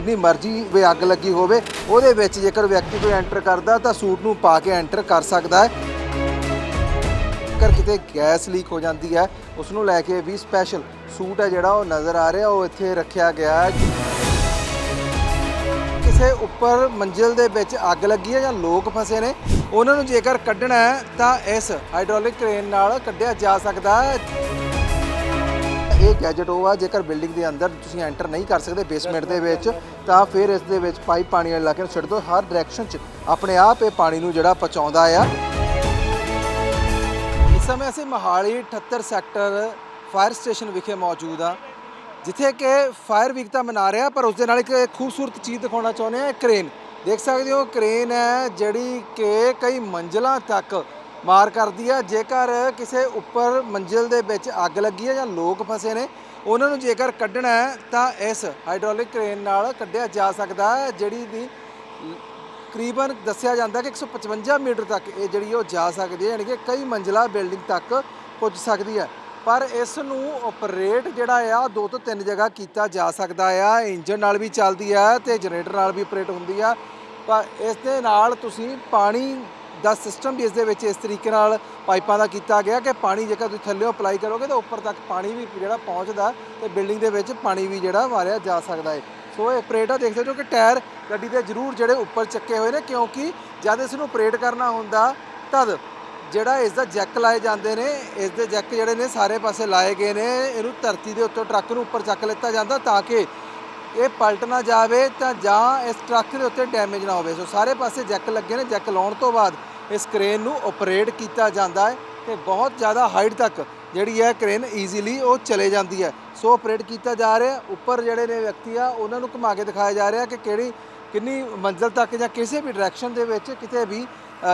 ਜਿੰਨੀ ਮਰਜ਼ੀ ਵੀ ਅੱਗ ਲੱਗੀ ਹੋਵੇ, ਉਹਦੇ ਵਿੱਚ ਜੇਕਰ ਵਿਅਕਤੀ ਕੋਈ ਐਂਟਰ ਕਰਦਾ, ਤਾਂ ਸੂਟ ਨੂੰ ਪਾ ਕੇ ਐਂਟਰ ਕਰ ਸਕਦਾ ਹੈ। ਜੇਕਰ ਕਿਤੇ ਗੈਸ ਲੀਕ ਹੋ ਜਾਂਦੀ ਹੈ ਉਸ ਨੂੰ ਲੈ ਕੇ ਵੀ ਸਪੈਸ਼ਲ ਸੂਟ ਹੈ ਜਿਹੜਾ ਉਹ ਨਜ਼ਰ ਆ ਰਿਹਾ, ਉਹ ਇੱਥੇ ਰੱਖਿਆ ਗਿਆ ਹੈ। ਕਿਸੇ ਉੱਪਰ ਮੰਜ਼ਿਲ ਦੇ ਵਿੱਚ ਅੱਗ ਲੱਗੀ ਹੈ ਜਾਂ ਲੋਕ ਫਸੇ ਨੇ, ਉਹਨਾਂ ਨੂੰ ਜੇਕਰ ਕੱਢਣਾ ਹੈ, ਤਾਂ ਇਸ ਹਾਈਡ੍ਰੋਲਿਕ ਕ੍ਰੇਨ ਨਾਲ ਕੱਢਿਆ ਜਾ ਸਕਦਾ ਹੈ। ਇਹ ਗੈਜਟ ਉਹ ਆ, ਜੇਕਰ ਬਿਲਡਿੰਗ ਦੇ ਅੰਦਰ ਤੁਸੀਂ ਐਂਟਰ ਨਹੀਂ ਕਰ ਸਕਦੇ ਬੇਸਮੈਂਟ ਦੇ ਵਿੱਚ, ਤਾਂ ਫਿਰ ਇਸ ਦੇ ਵਿੱਚ ਪਾਈਪ ਪਾਣੀ ਵਾਲੇ ਇਲਾਕੇ ਨੂੰ ਛੱਡ ਦਿਓ। ਹਰ ਡਾਇਰੈਕਸ਼ਨ 'ਚ ਆਪਣੇ ਆਪ ਇਹ ਪਾਣੀ ਨੂੰ ਜਿਹੜਾ ਪਹੁੰਚਾਉਂਦਾ ਆ। ਇਸ ਸਮੇਂ ਅਸੀਂ ਮਹਾਲੀ 78 ਸੈਕਟਰ ਫਾਇਰ ਸਟੇਸ਼ਨ ਵਿਖੇ ਮੌਜੂਦ ਆ, ਜਿੱਥੇ ਕਿ ਫਾਇਰ ਵੀਕ ਤਾਂ ਮਨਾ ਰਿਹਾ, ਪਰ ਉਸ ਦੇ ਨਾਲ ਇੱਕ ਖੂਬਸੂਰਤ ਚੀਜ਼ ਦਿਖਾਉਣਾ ਚਾਹੁੰਦੇ ਆ ਕ੍ਰੇਨ ਦੇਖ ਸਕਦੇ ਹੋ ਕ੍ਰੇਨ ਹੈ ਜਿਹੜੀ ਕਿ ਕਈ ਮੰਜ਼ਲਾਂ ਤੱਕ ਮਾਰ ਕਰਦੀ ਆ। ਜੇਕਰ ਕਿਸੇ ਉੱਪਰ ਮੰਜ਼ਿਲ ਦੇ ਵਿੱਚ ਅੱਗ ਲੱਗੀ ਹੈ ਜਾਂ ਲੋਕ ਫਸੇ ਨੇ, ਉਹਨਾਂ ਨੂੰ ਜੇਕਰ ਕੱਢਣਾ ਹੈ, ਤਾਂ ਇਸ ਹਾਈਡ੍ਰੋਲਿਕ ਕ੍ਰੇਨ ਨਾਲ ਕੱਢਿਆ ਜਾ ਸਕਦਾ ਹੈ, ਜਿਹੜੀ ਦੀ ਤਕਰੀਬਨ ਦੱਸਿਆ ਜਾਂਦਾ ਕਿ 155 ਮੀਟਰ ਤੱਕ ਇਹ ਜਿਹੜੀ ਉਹ ਜਾ ਸਕਦੀ ਹੈ, ਯਾਨੀ ਕਿ ਕਈ ਮੰਜ਼ਲਾ ਬਿਲਡਿੰਗ ਤੱਕ ਪੁੱਜ ਸਕਦੀ ਹੈ। ਪਰ ਇਸ ਨੂੰ ਆਪਰੇਟ ਜਿਹੜਾ ਆ ਦੋ ਤੋਂ ਤਿੰਨ ਜਗ੍ਹਾ ਕੀਤਾ ਜਾ ਸਕਦਾ ਆ। ਇੰਜਨ ਨਾਲ ਵੀ ਚੱਲਦੀ ਆ ਤੇ ਜਨਰੇਟਰ ਨਾਲ ਵੀ ਆਪਰੇਟ ਹੁੰਦੀ ਆ। ਪਰ ਇਸ ਦੇ ਨਾਲ ਤੁਸੀਂ ਪਾਣੀ ਦਾ ਸਿਸਟਮ ਵੀ ਇਸ ਦੇ ਵਿੱਚ ਇਸ ਤਰੀਕੇ ਨਾਲ ਪਾਈਪਾਂ ਦਾ ਕੀਤਾ ਗਿਆ ਕਿ ਪਾਣੀ ਜੇਕਰ ਤੁਸੀਂ ਥੱਲੇ ਅਪਲਾਈ ਕਰੋਗੇ ਤਾਂ ਉੱਪਰ ਤੱਕ ਪਾਣੀ ਵੀ ਜਿਹੜਾ ਪਹੁੰਚਦਾ ਤੇ ਬਿਲਡਿੰਗ ਦੇ ਵਿੱਚ ਪਾਣੀ ਵੀ ਜਿਹੜਾ ਵਾਰਿਆ ਜਾ ਸਕਦਾ ਹੈ। ਸੋ ਇਹ ਆਪਰੇਟ ਦੇਖ ਸਕਦੇ ਹੋ ਕਿ ਟਾਇਰ ਗੱਡੀ ਦੇ ਜ਼ਰੂਰ ਜਿਹੜੇ ਉੱਪਰ ਚੱਕੇ ਹੋਏ ਨੇ ਕਿਉਂਕਿ ਜਦ ਇਸ ਨੂੰ ਆਪਰੇਟ ਕਰਨਾ ਹੁੰਦਾ ਤਦ ਜਿਹੜਾ ਇਸ ਦਾ ਜੈਕ ਲਾਏ ਜਾਂਦੇ ਨੇ, ਇਸ ਦੇ ਜੈਕ ਜਿਹੜੇ ਨੇ ਸਾਰੇ ਪਾਸੇ ਲਾਏ ਗਏ ਨੇ, ਇਹਨੂੰ ਧਰਤੀ ਦੇ ਉੱਤੇ ਟਰੱਕ ਨੂੰ ਉੱਪਰ ਚੱਕ ਲਿੱਤਾ ਜਾਂਦਾ ਤਾਂ ਕਿ ਇਹ ਪਲਟ ਨਾ ਜਾਵੇ ਤਾਂ ਜਾਂ ਇਸ ਟਰੱਕ ਦੇ ਉੱਤੇ ਡੈਮੇਜ ਨਾ ਹੋਵੇ। ਸੋ ਸਾਰੇ ਪਾਸੇ ਜੈਕ ਲੱਗੇ ਨੇ, ਜੈਕ ਲਾਉਣ ਤੋਂ ਬਾਅਦ ਇਸ ਕ੍ਰੇਨ ਨੂੰ ਆਪਰੇਟ ਕੀਤਾ ਜਾਂਦਾ ਹੈ ਤੇ ਬਹੁਤ ਜ਼ਿਆਦਾ ਹਾਈਟ ਤੱਕ ਜਿਹੜੀ ਹੈ ਕ੍ਰੇਨ ਈਜ਼ੀਲੀ ਉਹ ਚਲੇ ਜਾਂਦੀ ਹੈ। ਸੋ ਆਪਰੇਟ ਕੀਤਾ ਜਾ ਰਿਹਾ ਉੱਪਰ ਜਿਹੜੇ ਨੇ ਵਿਅਕਤੀ ਆ, ਉਹਨਾਂ ਨੂੰ ਘੁਮਾ ਕੇ ਦਿਖਾਇਆ ਜਾ ਰਿਹਾ ਕਿ ਕਿਹੜੀ, ਕਿੰਨੀ ਮੰਜ਼ਲ ਤੱਕ ਜਾਂ ਕਿਸੇ ਵੀ ਡਾਇਰੈਕਸ਼ਨ ਦੇ ਵਿੱਚ ਕਿਤੇ ਵੀ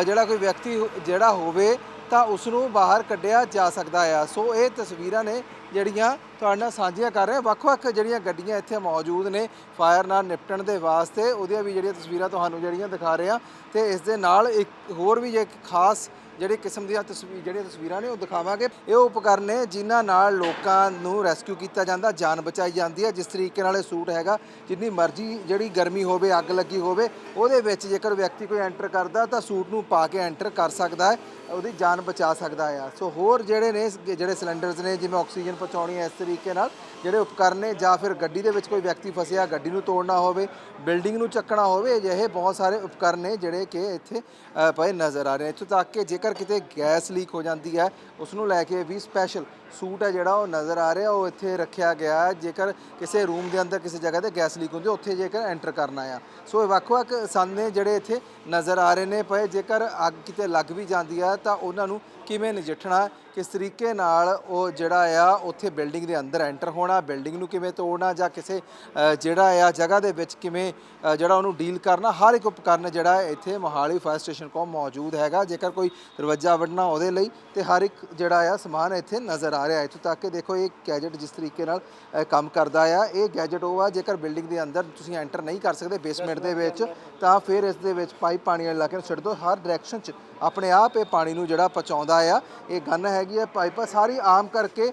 ਜਿਹੜਾ ਕੋਈ ਵਿਅਕਤੀ ਜਿਹੜਾ ਹੋਵੇ ਤਾਂ ਉਸ ਨੂੰ ਬਾਹਰ ਕੱਢਿਆ ਜਾ ਸਕਦਾ ਆ। ਸੋ ਇਹ ਤਸਵੀਰਾਂ ਨੇ ਜਿਹੜੀਆਂ ਤੁਹਾਡੇ ਨਾਲ ਸਾਂਝੀਆਂ ਕਰ ਰਹੇ ਹਾਂ। ਵੱਖ-ਵੱਖ ਜਿਹੜੀਆਂ ਗੱਡੀਆਂ ਇੱਥੇ ਮੌਜੂਦ ਨੇ ਫਾਇਰ ਨਾਲ ਨਿਪਟਣ ਦੇ ਵਾਸਤੇ, ਉਹਦੀਆਂ ਵੀ ਜਿਹੜੀਆਂ ਤਸਵੀਰਾਂ ਤੁਹਾਨੂੰ ਜਿਹੜੀਆਂ ਦਿਖਾ ਰਹੇ ਹਾਂ। ਤੇ ਇਸ ਦੇ ਨਾਲ ਇੱਕ ਹੋਰ ਵੀ ਇੱਕ ਖਾਸ ਜਿਹੜੇ ਕਿਸਮ ਦੀਆਂ ਤਸਵੀਰ ਜਿਹੜੀਆਂ ਤਸਵੀਰਾਂ ਨੇ ਉਹ ਦਿਖਾਵਾਂਗੇ। ਇਹ ਉਪਕਰਨ ਨੇ ਜਿਨ੍ਹਾਂ ਨਾਲ ਲੋਕਾਂ ਨੂੰ ਰੈਸਕਿਊ ਕੀਤਾ ਜਾਂਦਾ, ਜਾਨ ਬਚਾਈ ਜਾਂਦੀ ਹੈ। ਜਿਸ ਤਰੀਕੇ ਨਾਲ ਇਹ ਸੂਟ ਹੈਗਾ, ਜਿੰਨੀ ਮਰਜ਼ੀ ਜਿਹੜੀ ਗਰਮੀ ਹੋਵੇ, ਅੱਗ ਲੱਗੀ ਹੋਵੇ, ਉਹਦੇ ਵਿੱਚ ਜੇਕਰ ਵਿਅਕਤੀ ਕੋਈ ਐਂਟਰ ਕਰਦਾ, ਤਾਂ ਸੂਟ ਨੂੰ ਪਾ ਕੇ ਐਂਟਰ ਕਰ ਸਕਦਾ ਹੈ, ਉਹਦੀ ਜਾਨ ਬਚਾ ਸਕਦਾ ਆ ਸੋ ਹੋਰ ਜਿਹੜੇ ਨੇ, ਜਿਹੜੇ ਸਿਲੰਡਰਸ ਨੇ, ਜਿਵੇਂ ਆਕਸੀਜਨ ਪਹੁੰਚਾਉਣੀ ਹੈ, ਇਸ ਤਰੀਕੇ ਨਾਲ ਜਿਹੜੇ ਉਪਕਰਨ ਨੇ, ਜਾਂ ਫਿਰ ਗੱਡੀ ਦੇ ਵਿੱਚ ਕੋਈ ਵਿਅਕਤੀ ਫਸਿਆ, ਗੱਡੀ ਨੂੰ ਤੋੜਨਾ ਹੋਵੇ, ਬਿਲਡਿੰਗ ਨੂੰ ਚੱਕਣਾ ਹੋਵੇ, ਅਜਿਹੇ ਬਹੁਤ ਸਾਰੇ ਉਪਕਰਨ ਨੇ ਜਿਹੜੇ ਕਿ ਇੱਥੇ ਪਏ ਨਜ਼ਰ ਆ ਰਹੇ ਇੱਥੋਂ ਤੱਕ ਕਿ ਜੇਕਰ ਜੇਕਰ ਕਿਤੇ ਗੈਸ ਲੀਕ ਹੋ ਜਾਂਦੀ ਹੈ ਉਸ ਨੂੰ ਲੈ ਕੇ ਵੀ ਸਪੈਸ਼ਲ ਸੂਟ ਹੈ ਜਿਹੜਾ ਉਹ ਨਜ਼ਰ ਆ ਰਿਹਾ, ਉਹ ਇੱਥੇ ਰੱਖਿਆ ਗਿਆ ਜੇਕਰ ਕਿਸੇ ਰੂਮ ਦੇ ਅੰਦਰ ਕਿਸੇ ਜਗ੍ਹਾ ਤੇ ਗੈਸ ਲੀਕ ਹੁੰਦੀ ਉੱਥੇ ਜੇਕਰ ਐਂਟਰ ਕਰਨਾ ਆ। ਸੋ ਇਹ ਵੱਖ-ਵੱਖ ਸਾਨੇ ਜਿਹੜੇ ਇੱਥੇ ਨਜ਼ਰ ਆ ਰਹੇ ਨੇ ਪਏ। ਜੇਕਰ ਅੱਗ ਕਿਤੇ ਲੱਗ ਵੀ ਜਾਂਦੀ ਆ ਤਾਂ ਉਹਨਾਂ ਨੂੰ ਕਿਵੇਂ ਨਜਿੱਠਣਾ, ਕਿਸ ਤਰੀਕੇ ਨਾਲ ਉਹ ਜਿਹੜਾ ਆ, ਉੱਥੇ ਬਿਲਡਿੰਗ ਦੇ ਅੰਦਰ ਐਂਟਰ ਹੋਣਾ ਬਿਲਡਿੰਗ ਨੂੰ ਕਿਵੇਂ ਤੋੜਨਾ ਜਾਂ ਕਿਸੇ ਜਿਹੜਾ ਆ ਜਗ੍ਹਾ ਦੇ ਵਿੱਚ ਕਿਵੇਂ ਜਿਹੜਾ ਉਹਨੂੰ ਡੀਲ ਕਰਨਾ, ਹਰ ਇੱਕ ਉਪਕਰਨ ਜਿਹੜਾ ਇੱਥੇ ਮੋਹਾਲੀ ਫਾਇਰ ਸਟੇਸ਼ਨ ਕੋਲ ਮੌਜੂਦ ਹੈਗਾ। ਜੇਕਰ ਕੋਈ ਦਰਵਾਜ਼ਾ ਵੱਢਣਾ ਉਹਦੇ ਲਈ ਤੇ ਹਰ ਇੱਕ ਜਿਹੜਾ ਆ ਸਮਾਨ ਇੱਥੇ ਨਜ਼ਰ ਆ ਰਿਹਾ। ਇੱਥੋਂ ਤੱਕ ਕਿ ਦੇਖੋ ਇਹ ਗੈਜਟ ਜਿਸ ਤਰੀਕੇ ਨਾਲ ਕੰਮ ਕਰਦਾ ਆ, ਇਹ ਗੈਜਟ ਉਹ ਆ ਜੇਕਰ ਬਿਲਡਿੰਗ ਦੇ ਅੰਦਰ ਤੁਸੀਂ ਐਂਟਰ ਨਹੀਂ ਕਰ ਸਕਦੇ ਬੇਸਮੈਂਟ ਦੇ ਵਿੱਚ, ਤਾਂ ਫਿਰ ਇਸ ਦੇ ਵਿੱਚ ਪਾਈਪ ਪਾਣੀ ਵਾਲੇ ਲਾ ਕੇ ਛੱਡ ਦਿਓ। ਹਰ ਡਾਇਰੈਕਸ਼ਨ 'ਚ ਆਪਣੇ ਆਪ ਇਹ ਪਾਣੀ ਨੂੰ ਜਿਹੜਾ ਪਹੁੰਚਾਉਂਦਾ ਆ। ਇਹ ਗਨ ਹੈਗੀ ਆ ਪਾਈਪਾਂ ਸਾਰੀ ਆਮ ਕਰਕੇ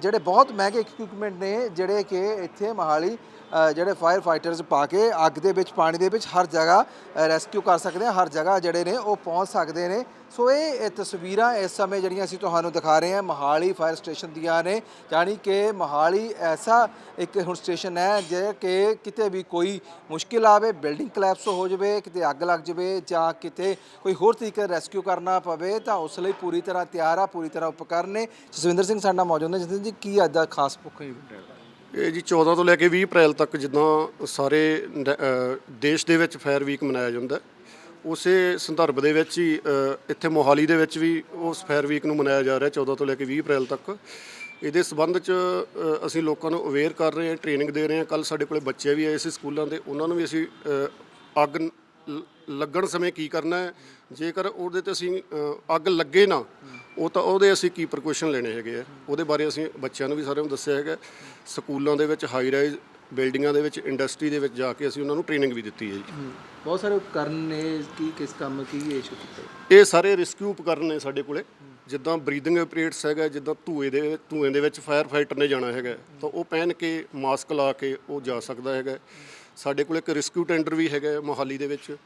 ਜਿਹੜੇ ਬਹੁਤ ਮਹਿੰਗੇ ਇਕਵਿਪਮੈਂਟ ਨੇ, ਜਿਹੜੇ ਕਿ ਇੱਥੇ ਮਹਾਲੀ ਜਿਹੜੇ ਫਾਇਰ ਫਾਈਟਰਸ ਪਾ ਕੇ ਅੱਗ ਦੇ ਵਿੱਚ, ਪਾਣੀ ਦੇ ਵਿੱਚ ਹਰ ਜਗ੍ਹਾ ਰੈਸਕਿਊ ਕਰ ਸਕਦੇ ਆ, ਹਰ ਜਗ੍ਹਾ ਜਿਹੜੇ ਨੇ ਉਹ ਪਹੁੰਚ ਸਕਦੇ ਨੇ। ਸੋ ਇਹ ਤਸਵੀਰਾਂ ਇਸ ਸਮੇਂ ਜਿਹੜੀਆਂ ਅਸੀਂ ਤੁਹਾਨੂੰ ਦਿਖਾ ਰਹੇ ਹਾਂ ਮਹਾਲੀ ਫਾਇਰ ਸਟੇਸ਼ਨ ਦੀਆਂ ਨੇ। ਜਾਣੀ ਕਿ ਮਹਾਲੀ ਐਸਾ ਇੱਕ ਹੁਣ ਸਟੇਸ਼ਨ ਹੈ, ਜੇ ਕਿ ਕਿਤੇ ਵੀ ਕੋਈ ਮੁਸ਼ਕਿਲ ਆਵੇ ਬਿਲਡਿੰਗ ਕਲੈਪਸ ਹੋ ਜਾਵੇ, ਕਿਤੇ ਅੱਗ ਲੱਗ ਜਾਵੇ ਜਾਂ ਕਿਤੇ ਕੋਈ ਹੋਰ ਤਰੀਕੇ ਦਾ ਰੈਸਕਿਊ ਕਰਨਾ ਪਵੇ ਤਾਂ ਉਸ ਲਈ ਪੂਰੀ ਤਰ੍ਹਾਂ ਤਿਆਰ ਆ, ਪੂਰੀ ਤਰ੍ਹਾਂ ਉਪਕਰਨ ਨੇ। ਜਸਵਿੰਦਰ ਸਿੰਘ ਸਾਡਾ ਮੌਜੂਦ ਨੇ। ਜਸਵਿੰਦਰ ਜੀ, ਕੀ ਅੱਜ ਦਾ ਖਾਸ ਭੁੱਖ ਇਵੈਂਟ ਹੈ ਇਹ ਜੀ 14 ਤੋਂ ਲੈ ਕੇ 20 ਅਪ੍ਰੈਲ ਤੱਕ ਜਿੱਦਾਂ ਸਾਰੇ ਦੇਸ਼ ਦੇ ਵਿੱਚ ਫਾਇਰ ਵੀਕ ਮਨਾਇਆ ਜਾਂਦਾ ਉਸੇ ਸੰਦਰਭ ਦੇ ਵਿੱਚ ਹੀ ਇੱਥੇ ਮੋਹਾਲੀ ਦੇ ਵਿੱਚ ਵੀ ਉਸ ਫਾਇਰ ਵੀਕ ਨੂੰ ਮਨਾਇਆ ਜਾ ਰਿਹਾ 14 ਤੋਂ ਲੈ ਕੇ 20 ਅਪ੍ਰੈਲ ਤੱਕ। ਇਹਦੇ ਸਬੰਧ ਚ ਅਸੀਂ ਲੋਕਾਂ ਨੂੰ ਅਵੇਅਰ ਕਰ ਰਹੇ ਹਾਂ ਟ੍ਰੇਨਿੰਗ ਦੇ ਰਹੇ ਹਾਂ। ਕੱਲ ਸਾਡੇ ਕੋਲੇ ਬੱਚੇ ਵੀ ਆਏ ਸੀ ਸਕੂਲਾਂ ਦੇ। ਉਹਨਾਂ ਨੂੰ ਵੀ ਅਸੀਂ ਅੱਗ ਲੱਗਣ ਸਮੇਂ ਕੀ ਕਰਨਾ ਹੈ? ਜੇਕਰ ਉਹਦੇ ਤੇ ਅਸੀਂ ਅ, ਅੱਗ ਲੱਗੇ ਨਾ ਉਹ ਤਾਂ ਉਹਦੇ ਅਸੀਂ ਕੀ ਪ੍ਰੀਕਾਸ਼ਨ ਲੈਣੇ ਹੈਗੇ ਆ? ਉਹਦੇ ਬਾਰੇ ਅਸੀਂ ਬੱਚਿਆਂ ਨੂੰ ਵੀ ਸਾਰਿਆਂ ਨੂੰ ਦੱਸਿਆ ਹੈਗਾ। ਸਕੂਲਾਂ ਦੇ ਵਿੱਚ ਹਾਈ ਰਾਈਜ਼ ਬਿਲਡਿੰਗਾਂ ਦੇ ਵਿੱਚ ਇੰਡਸਟਰੀ ਦੇ ਵਿੱਚ ਜਾ ਕੇ ਅਸੀਂ ਉਹਨਾਂ ਨੂੰ ਟ੍ਰੇਨਿੰਗ ਵੀ ਦਿੱਤੀ ਹੈ ਜੀ। ਬਹੁਤ ਸਾਰੇ ਉਪਕਰਨ ਨੇ ਕੀ ਕਿਸ ਕੰਮ ਕੀ ਇਸ਼ੂ ਕੀਤਾ ਇਹ ਸਾਰੇ ਰਿਸਕਿਊ ਉਪਕਰਨ ਨੇ ਸਾਡੇ ਕੋਲੇ। ਜਿੱਦਾਂ ਬਰੀਥਿੰਗ ਆਪਰੇਟਸ ਹੈਗਾ ਜਿੱਦਾਂ ਧੂਏ ਦੇ ਧੂਏ ਦੇ ਵਿੱਚ ਫਾਇਰ ਫਾਈਟਰ ਨੇ ਜਾਣਾ ਹੈਗਾ ਤਾਂ ਉਹ ਪਹਿਨ ਕੇ ਮਾਸਕ ਲਾ ਕੇ ਉਹ ਜਾ ਸਕਦਾ ਹੈਗਾ। ਸਾਡੇ ਕੋਲ ਇੱਕ ਰਿਸਕਿਊ ਟੈਂਡਰ ਵੀ ਹੈਗਾ ਮੋਹਾਲੀ ਦੇ ਵਿੱਚ।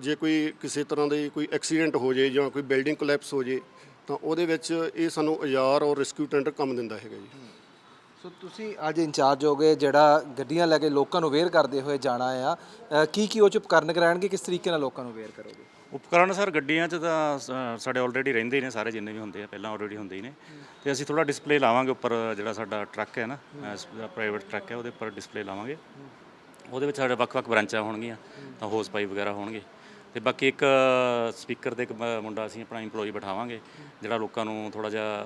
ਜੇ ਕੋਈ ਕਿਸੇ ਤਰ੍ਹਾਂ ਦੀ ਕੋਈ ਐਕਸੀਡੈਂਟ ਹੋ ਜੇ ਜਾਂ ਕੋਈ ਬਿਲਡਿੰਗ ਕੋਲੈਪਸ ਹੋ ਜੇ ਤਾਂ ਉਹਦੇ ਵਿੱਚ ਇਹ ਸਾਨੂੰ ਔਜ਼ਾਰ ਔਰ ਰਿਸਕਿਊ ਟੈਂਡਰ ਕੰਮ ਦਿੰਦਾ ਹੈਗਾ ਜੀ। ਸੋ ਤੁਸੀਂ ਅੱਜ ਇੰਚਾਰਜ ਹੋ ਗਏ ਜਿਹੜਾ ਗੱਡੀਆਂ ਲੈ ਕੇ ਲੋਕਾਂ ਨੂੰ ਅਵੇਅਰ ਕਰਦੇ ਹੋਏ ਜਾਣਾ ਆ। ਕੀ ਕੀ ਉਹ ਚ ਉਪਕਰਨ ਕਰਾਣਗੇ ਕਿਸ ਤਰੀਕੇ ਨਾਲ ਲੋਕਾਂ ਨੂੰ ਅਵੇਅਰ ਕਰੋਗੇ? ਉਪਕਰਨ ਸਰ ਗੱਡੀਆਂ 'ਚ ਤਾਂ ਸਾਡੇ ਆਲਰੇਡੀ ਰਹਿੰਦੇ ਹੀ ਨੇ ਸਾਰੇ ਜਿੰਨੇ ਵੀ ਹੁੰਦੇ ਆ ਪਹਿਲਾਂ ਆਲਰੇਡੀ ਹੁੰਦੇ ਹੀ ਨੇ। ਤੇ ਅਸੀਂ ਥੋੜਾ ਡਿਸਪਲੇ ਲਾਵਾਂਗੇ ਉੱਪਰ ਜਿਹੜਾ ਸਾਡਾ ਟਰੱਕ ਹੈ ਨਾ ਪ੍ਰਾਈਵੇਟ ਟਰੱਕ ਹੈ ਉਹਦੇ ਉੱਪਰ ਡਿਸਪਲੇ ਲਾਵਾਂਗੇ। ਉਹਦੇ ਵਿੱਚ ਸਾਡੇ ਵੱਖ-ਵੱਖ ਬ੍ਰਾਂਚਾਂ ਹੋਣਗੀਆਂ ਤਾਂ ਹੋਸ ਪਾਈਪ ਵਗੈਰਾ ਹੋਣਗੇ। ਤੇ ਬਾਕੀ ਇੱਕ ਸਪੀਕਰ ਦੇ ਇੱਕ ਮੁੰਡਾ ਅਸੀਂ ਆਪਣਾ EMPLOYEE ਬਿਠਾਵਾਂਗੇ ਜਿਹੜਾ ਲੋਕਾਂ ਨੂੰ ਥੋੜਾ ਜਿਹਾ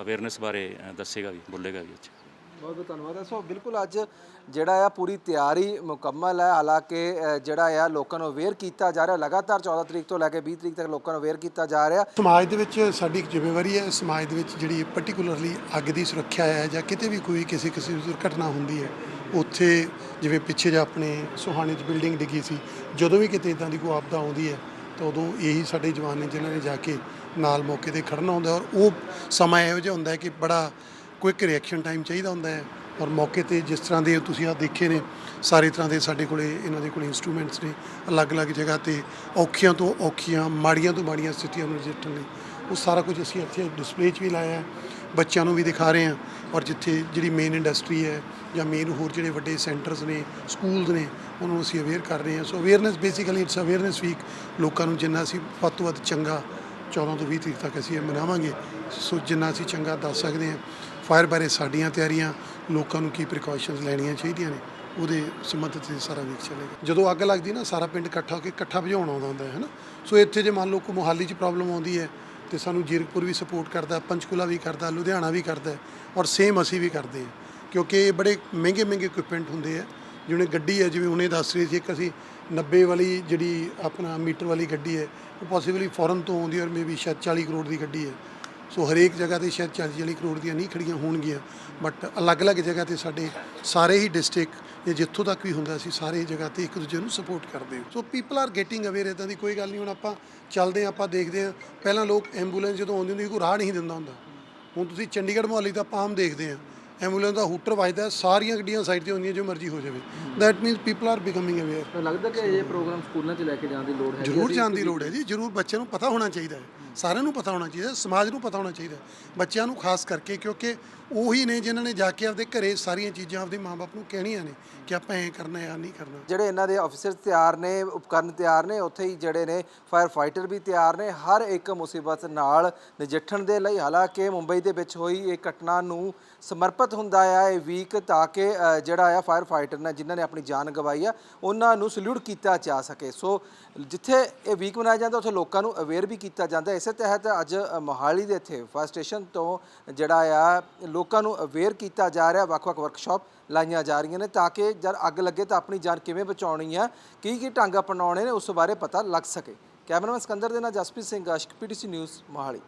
ਅਵੇਅਰਨੈਸ ਬਾਰੇ ਅ, ਦੱਸੇਗਾ ਵੀ ਬੋਲੇਗਾ ਵੀ ਅੱਛਾ ਬਹੁਤ ਬਹੁਤ ਧੰਨਵਾਦ। ਹੈ ਸੋ ਬਿਲਕੁਲ ਅੱਜ ਜਿਹੜਾ ਆ ਪੂਰੀ ਤਿਆਰੀ ਮੁਕੰਮਲ ਹੈ ਹਾਲਾਂਕਿ ਅ, ਜਿਹੜਾ ਆ ਲੋਕਾਂ ਨੂੰ ਅਵੇਅਰ ਕੀਤਾ ਜਾ ਰਿਹਾ ਲਗਾਤਾਰ 14 ਤਰੀਕ ਤੋਂ ਲੈ ਕੇ 20 ਤਰੀਕ ਤੱਕ ਲੋਕਾਂ ਨੂੰ ਅਵੇਅਰ ਕੀਤਾ ਜਾ ਰਿਹਾ। ਸਮਾਜ ਦੇ ਵਿੱਚ ਸਾਡੀ ਇੱਕ ਜ਼ਿੰਮੇਵਾਰੀ ਹੈ ਸਮਾਜ ਦੇ ਵਿੱਚ ਜਿਹੜੀ ਪਾਰਟਿਕੂਲਰਲੀ ਅੱਗ ਦੀ ਸੁਰੱਖਿਆ ਹੈ ਜਾਂ ਕਿਤੇ ਵੀ ਕੋਈ ਕਿਸੇ ਕਿਸੇ ਦੀ ਦੁਰਘਟਨਾ ਹੁੰਦੀ ਹੈ ਉੱਥੇ ਜਿਵੇਂ ਪਿੱਛੇ ਜਿਹਾ ਆਪਣੇ ਸੁਹਾਣੇ 'ਚ ਬਿਲਡਿੰਗ ਡਿੱਗੀ ਸੀ, ਜਦੋਂ ਵੀ ਕਿਤੇ ਇਦਾਂ ਦੀ ਕੋਈ ਆਪਦਾ ਆਉਂਦੀ ਹੈ, ਤਾਂ ਉਦੋਂ ਇਹੀ ਸਾਡੇ ਜਵਾਨ ਨੇ ਜਿਨ੍ਹਾਂ ਨੇ ਜਾ ਕੇ ਨਾਲ ਮੌਕੇ ਤੇ ਖੜਨਾ ਹੁੰਦਾ ਔਰ ਉਹ ਸਮਾਂ ਇਹੋ ਜਿਹਾ ਹੁੰਦਾ ਹੈ ਕਿ ਬੜਾ ਕੁਇਕ ਰਿਐਕਸ਼ਨ ਟਾਈਮ ਚਾਹੀਦਾ ਹੁੰਦਾ ਹੈ ਔਰ ਮੌਕੇ ਤੇ ਜਿਸ ਤਰ੍ਹਾਂ ਦੇ ਤੁਸੀਂ ਆ ਦੇਖੇ ਨੇ, ਸਾਰੇ ਤਰ੍ਹਾਂ ਦੇ ਸਾਡੇ ਕੋਲੇ ਇਹਨਾਂ ਦੇ ਕੋਲੇ ਇਨਸਟਰੂਮੈਂਟਸ ਨੇ, ਅਲੱਗ-ਅਲੱਗ ਜਗ੍ਹਾ ਤੇ ਔਖੀਆਂ ਤੋਂ ਔਖੀਆਂ, ਮਾੜੀਆਂ ਤੋਂ ਮਾੜੀਆਂ ਸਥਿਤੀਆਂ ਨੂੰ ਨਜਿੱਠਣ ਲਈ, ਉਹ ਸਾਰਾ ਕੁਝ ਅਸੀਂ ਇੱਥੇ ਡਿਸਪਲੇ 'ਚ ਵੀ ਲਾਇਆ ਹੈ। ਬੱਚਿਆਂ ਨੂੰ ਵੀ ਦਿਖਾ ਰਹੇ ਹਾਂ। ਔਰ ਜਿੱਥੇ ਜਿਹੜੀ ਮੇਨ ਇੰਡਸਟਰੀ ਹੈ ਜਾਂ ਮੇਨ ਹੋਰ ਜਿਹੜੇ ਵੱਡੇ ਸੈਂਟਰਸ ਨੇ ਸਕੂਲਸ ਨੇ, ਉਹਨਾਂ ਨੂੰ ਅਸੀਂ ਅਵੇਅਰ ਕਰ ਰਹੇ ਹਾਂ। So awareness basically it's awareness week ਲੋਕਾਂ ਨੂੰ ਜਿੰਨਾ ਅਸੀਂ ਵੱਧ ਤੋਂ ਵੱਧ ਚੰਗਾ 14 ਤੋਂ 20 ਤਰੀਕ ਤੱਕ ਅਸੀਂ ਇਹ ਮਨਾਵਾਂਗੇ। ਸੋ ਜਿੰਨਾ ਅਸੀਂ ਚੰਗਾ ਦੱਸ ਸਕਦੇ ਹਾਂ। ਫਾਇਰ ਬਾਰੇ ਸਾਡੀਆਂ ਤਿਆਰੀਆਂ, ਲੋਕਾਂ ਨੂੰ ਕੀ ਪ੍ਰੀਕਾਸ਼ਨਸ ਲੈਣੀਆਂ ਚਾਹੀਦੀਆਂ ਨੇ, ਉਹਦੇ ਸੰਬੰਧਿਤ ਤੇ ਸਾਰਾ ਵੀਕ ਚੱਲੇਗਾ। ਜਦੋਂ ਅੱਗ ਲੱਗਦੀ ਨਾ, ਸਾਰਾ ਪਿੰਡ ਇਕੱਠਾ ਹੋ ਕੇ ਇਕੱਠਾ ਬੁਝਾਉਣ ਆਉਂਦਾ ਹੁੰਦਾ ਹੈ ਨਾ ਸੋ ਇੱਥੇ ਜੇ ਮੰਨ ਲਓ ਕੋ ਮੋਹਾਲੀ 'ਚ ਪ੍ਰੋਬਲਮ ਆਉਂਦੀ ਹੈ ਤੇ ਸਾਨੂੰ ਜੀਰਕਪੁਰ ਵੀ ਸਪੋਰਟ ਕਰਦਾ, ਪੰਚਕੂਲਾ ਵੀ ਕਰਦਾ, ਲੁਧਿਆਣਾ ਵੀ ਕਰਦਾ ਔਰ ਸੇਮ ਅਸੀਂ ਵੀ ਕਰਦੇ ਹਾਂ। ਕਿਉਂਕਿ ਇਹ ਬੜੇ ਮਹਿੰਗੇ ਮਹਿੰਗੇ ਇਕਵਿਪਮੈਂਟ ਹੁੰਦੇ ਆ, ਜਿਵੇਂ ਗੱਡੀ ਹੈ, ਜਿਵੇਂ ਹੁਣੇ ਦੱਸ ਰਹੇ ਸੀ, ਇੱਕ ਅਸੀਂ 90 ਵਾਲੀ ਜਿਹੜੀ ਆਪਣਾ ਮੀਟਰ ਵਾਲੀ ਗੱਡੀ ਹੈ, ਉਹ ਪੋਸੀਬਲੀ ਫੋਰਨ ਤੋਂ ਆਉਂਦੀ ਔਰ ਮੇਬੀ ਸ਼ਾਇਦ 40 ਕਰੋੜ ਦੀ ਗੱਡੀ ਹੈ। ਸੋ ਹਰੇਕ ਜਗ੍ਹਾ ਤੇ ਸ਼ਾਇਦ 40 40 ਕਰੋੜ ਦੀਆਂ ਨਹੀਂ ਖੜੀਆਂ ਹੋਣਗੀਆਂ ਬਟ ਅਲੱਗ-ਅਲੱਗ ਜਗ੍ਹਾ ਤੇ ਸਾਡੇ ਸਾਰੇ ਹੀ ਡਿਸਟ੍ਰਿਕਟ ਜਾਂ ਜਿੱਥੋਂ ਤੱਕ ਵੀ ਹੁੰਦਾ ਸੀ ਸਾਰੇ ਜਗ੍ਹਾ ਤੇ ਇੱਕ ਦੂਜੇ ਨੂੰ ਸਪੋਰਟ ਕਰਦੇ ਹਾਂ। So people are getting aware ਇਦਾਂ ਦੀ ਕੋਈ ਗੱਲ ਨਹੀਂ ਹੁਣ ਆਪਾਂ ਚੱਲਦੇ ਆਪਾਂ ਦੇਖਦੇ ਹਾਂ। ਪਹਿਲਾਂ ਲੋਕ ਐਂਬੂਲੈਂਸ ਜਦੋਂ ਆਉਂਦੀ ਹੁੰਦੀ ਕੋਈ ਰਾਹ ਨਹੀਂ ਦਿੰਦਾ ਹੁੰਦਾ। ਹੁਣ ਤੁਸੀਂ ਚੰਡੀਗੜ੍ਹ ਮੁਹੱਲੀ ਦਾ ਆਪਾਂ ਆਮ ਦੇਖਦੇ ਹਾਂ। ਐਂਬੂਲੈਂਸ ਦਾ ਹੂਟਰ ਵੱਜਦਾ ਸਾਰੀਆਂ ਗੱਡੀਆਂ ਸਾਈਡ ਤੇ ਹੁੰਦੀਆਂ ਜੋ ਮਰਜ਼ੀ ਹੋ ਜਾਵੇ। That means people are becoming aware ਲੱਗਦਾ ਕਿ ਇਹ ਪ੍ਰੋਗਰਾਮ ਸਕੂਲਾਂ 'ਚ ਲੈ ਕੇ ਜਾਣ ਦੀ ਲੋੜ ਹੈ? ਜ਼ਰੂਰ ਜਾਣ ਦੀ ਲੋੜ ਹੈ ਜੀ ਜ਼ਰੂਰ ਬੱਚਿਆਂ ਨੂੰ ਪਤਾ ਹੋਣਾ ਚਾਹੀਦਾ ਹੈ। ਸਾਰਿਆਂ ਨੂੰ ਪਤਾ ਹੋਣਾ ਚਾਹੀਦਾ, ਸਮਾਜ ਨੂੰ ਪਤਾ ਹੋਣਾ ਚਾਹੀਦਾ, ਬੱਚਿਆਂ ਨੂੰ ਖਾਸ ਕਰਕੇ ਕਿਉਂਕਿ ਉਹੀ ਨੇ ਜਿਨ੍ਹਾਂ ਨੇ ਜਾ ਕੇ ਆਪਦੇ ਘਰੇ ਸਾਰੀਆਂ ਚੀਜ਼ਾਂ ਆਪਦੇ ਮਾਪੇ ਨੂੰ ਕਹਿਣੀਆਂ ਨੇ ਕਿ ਆਪਾਂ ਐਂ ਕਰਨਾ ਹੈ ਆ ਨਹੀਂ ਕਰਨਾ। ਜਿਹੜੇ ਇਹਨਾਂ ਦੇ ਆਫੀਸਰ ਤਿਆਰ ਨੇ, ਉਪਕਰਨ ਤਿਆਰ ਨੇ, ਉੱਥੇ ਹੀ ਜਿਹੜੇ ਨੇ ਫਾਇਰ ਫਾਈਟਰ ਵੀ ਤਿਆਰ ਨੇ, ਹਰ ਇੱਕ ਮੁਸੀਬਤ ਨਾਲ ਨਜਿੱਠਣ ਦੇ ਲਈ ਹਾਲਾਂਕਿ ਮੁੰਬਈ ਦੇ ਵਿੱਚ ਹੋਈ ਇਹ ਘਟਨਾ ਨੂੰ ਸਮਰਪਿਤ ਹੁੰਦਾ ਆ, ਇਹ ਵੀਕ ਤਾਂ ਕਿ ਜਿਹੜਾ ਆ ਫਾਇਰ ਫਾਈਟਰ ਨੇ ਜਿਨ੍ਹਾਂ ਨੇ ਆਪਣੀ ਜਾਨ ਗਵਾਈ ਆ, ਉਹਨਾਂ ਨੂੰ ਸਲੂਟ ਕੀਤਾ ਜਾ ਸਕੇ। ਸੋ ਜਿੱਥੇ ਇਹ ਵੀਕ ਮਨਾਇਆ ਜਾਂਦਾ, ਉੱਥੇ ਲੋਕਾਂ ਨੂੰ ਅਵੇਅਰ ਵੀ ਕੀਤਾ ਜਾਂਦਾ ਇਸੇ ਤਹਿਤ ਅੱਜ ਮੋਹਾਲੀ ਦੇ ਇੱਥੇ ਫਾਇਰ ਸਟੇਸ਼ਨ ਤੋਂ ਜਿਹੜਾ ਆ, ਲੋਕਾਂ ਨੂੰ ਅਵੇਅਰ ਕੀਤਾ ਜਾ ਰਿਹਾ, ਵੱਖ-ਵੱਖ ਵਰਕਸ਼ਾਪ ਲਾਈਆਂ ਜਾ ਰਹੀਆਂ ਨੇ ਤਾਂ ਕਿ ਜਦ ਅੱਗ ਲੱਗੇ ਤਾਂ ਆਪਣੀ ਜਾਨ ਕਿਵੇਂ ਬਚਾਉਣੀ ਹੈ ਕੀ ਕੀ ਢੰਗ ਅਪਣਾਉਣੇ ਨੇ, ਉਸ ਬਾਰੇ ਪਤਾ ਲੱਗ ਸਕੇ। ਕੈਮਰਾਮੈਨ ਸਕੰਦਰ ਦੇ ਨਾਲ ਜਸਪ੍ਰੀਤ ਸਿੰਘ ਆਸ਼ਕ ਪੀਟੀਸੀ ਨਿਊਜ਼, ਮੋਹਾਲੀ।